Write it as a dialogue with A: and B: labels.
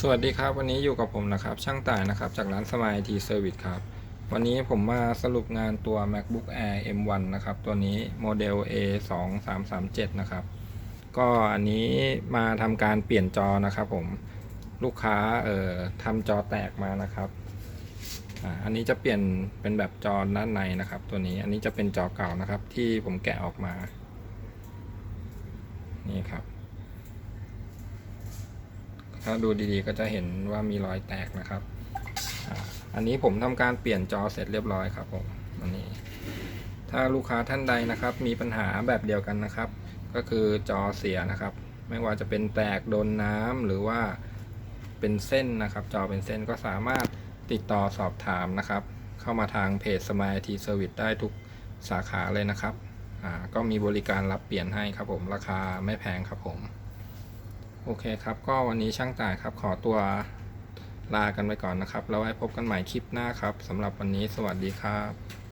A: สวัสดีครับ วันนี้อยู่กับผมนะครับ ช่างต่ายนะครับ จากร้านสมายทีเซอร์วิสครับ วันนี้ผมมาสรุปงานตัว macbook air m1 นะครับ ตัวนี้โมเดล a 2 3 3 7นะครับ ก็อันนี้มาทำการเปลี่ยนจอนะครับผมลูกค้าเอ่อทำจอแตกมานะครับอ่าอันนี้จะเปลี่ยนเป็นแบบจอด้านในนะครับ ตัวนี้อันนี้จะเป็นจอเก่านะครับ ที่ผมแกะออกมา นี่ครับ ถ้าดูดีๆก็จะเห็นว่ามีรอยแตกนะครับ อันนี้ผมทำการเปลี่ยนจอเสร็จเรียบร้อยครับผมอันนี้ ถ้าลูกค้าท่านใดนะครับ มีปัญหาแบบเดียวกันนะครับ ก็คือจอเสียนะครับ ไม่ว่าจะเป็นแตกโดนน้ำหรือว่าเป็นเส้นนะครับ จอเป็นเส้นก็สามารถติดต่อสอบถามนะครับ เข้ามาทางเพจ Smile IT Service ได้ทุกสาขาเลยนะครับอ่าก็มีบริการรับเปลี่ยนให้ครับผม ราคาไม่แพงครับผม โอเคครับ ก็วันนี้ช่างต่ายครับ ขอตัวลากันไปก่อนนะครับ แล้วไว้พบกันใหม่คลิปหน้าครับสำหรับวันนี้สวัสดีครับ